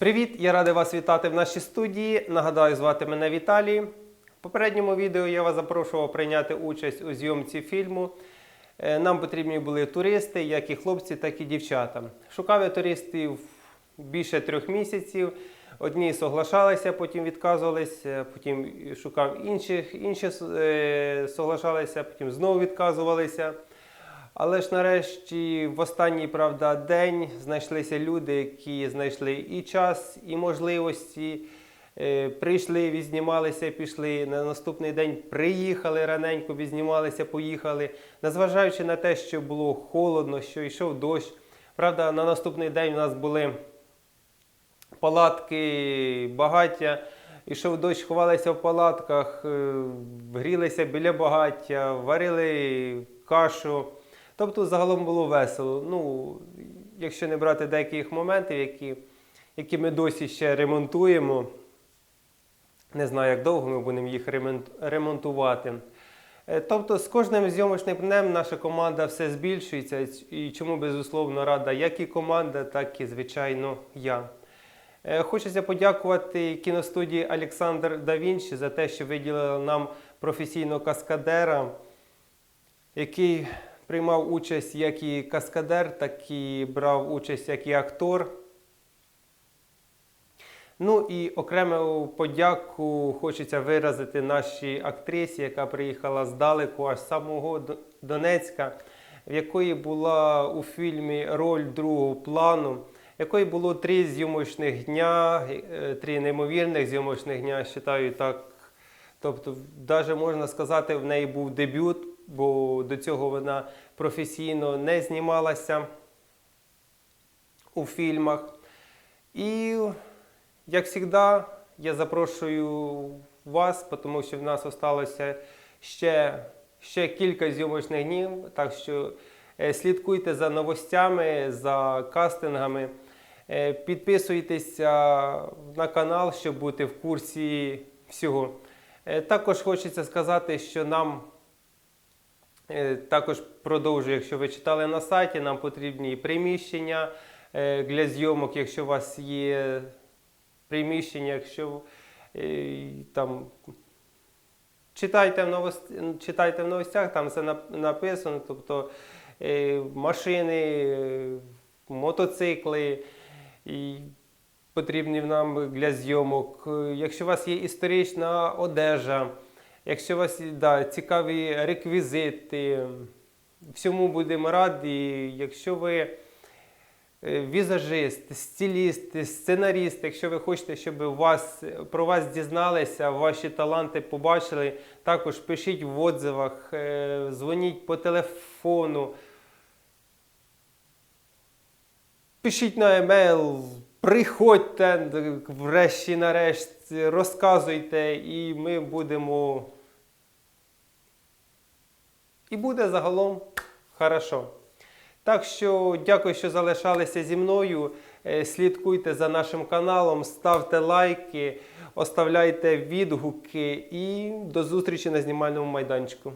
Привіт! Я радий вас вітати в нашій студії. Нагадаю, звати мене Віталій. В попередньому відео я вас запрошував прийняти участь у зйомці фільму. Е, Нам потрібні були туристи, як і хлопці, так і дівчата. Шукав я туристів більше трьох місяців. Одні соглашалися, потім відказувалися, потім шукав інших, інші е, соглашалися, потім знову відказувалися. Але ж нарешті в останній правда день знайшлися люди, які знайшли і час, і можливості. Е, Прийшли, відзнімалися, пішли. На наступний день приїхали раненько, відзнімалися, поїхали. Незважаючи на те, що було холодно, що йшов дощ. Правда, на наступний день у нас були палатки, багаття. Ішов дощ, ховалися в палатках, е, грілися біля багаття, варили кашу. Тобто загалом було весело. Ну, якщо не брати деяких моментів, які, які ми досі ще ремонтуємо. Не знаю, як довго ми будемо їх ремонтувати. Е, Тобто з кожним зйомочним днем наша команда все збільшується, і чому безусловно рада як і команда, так і, звичайно, я. Е, Хочеться подякувати кіностудії Олександр да Вінчі за те, що виділили нам професійного каскадера, який приймав участь як і каскадер, так і брав участь як і актор. Ну і окрему подяку хочеться виразити нашій актрисі, яка приїхала здалеку, аж самого Донецька, в якої була у фільмі роль другого плану, якої було три зйомочних дня, е, три неймовірних зйомочних дня, вважаю так. Тобто, навіть можна сказати, в неї був дебют, бо до цього вона професійно не знімалася у фільмах. І як завжди, я запрошую вас, тому що в нас залишилося ще, ще кілька зйомочних днів. Так що е, слідкуйте за новостями, за кастингами. Е, Підписуйтеся на канал, щоб бути в курсі всього. Е, Також хочеться сказати, що нам Також продовжую, якщо ви читали на сайті, нам потрібні приміщення е, для зйомок, якщо у вас є приміщення, якщо е, там читайте в, новост... читайте в новостях, там все написано, тобто е, машини, е, мотоцикли. І потрібні нам для зйомок. Е, Якщо у вас є історична одежа, якщо вас да, цікаві реквізити, всьому будемо раді. Якщо ви е, візажист, стиліст, сценаріст, якщо ви хочете, щоб вас, про вас дізналися, ваші таланти побачили, також пишіть в отзивах, е, дзвоніть по телефону. Пишіть на емейл, приходьте врешті-нарешт, розказуйте, і ми будемо. І буде загалом хорошо. Так що дякую, що залишалися зі мною. Е, Слідкуйте за нашим каналом, ставте лайки, оставляйте відгуки і до зустрічі на знімальному майданчику.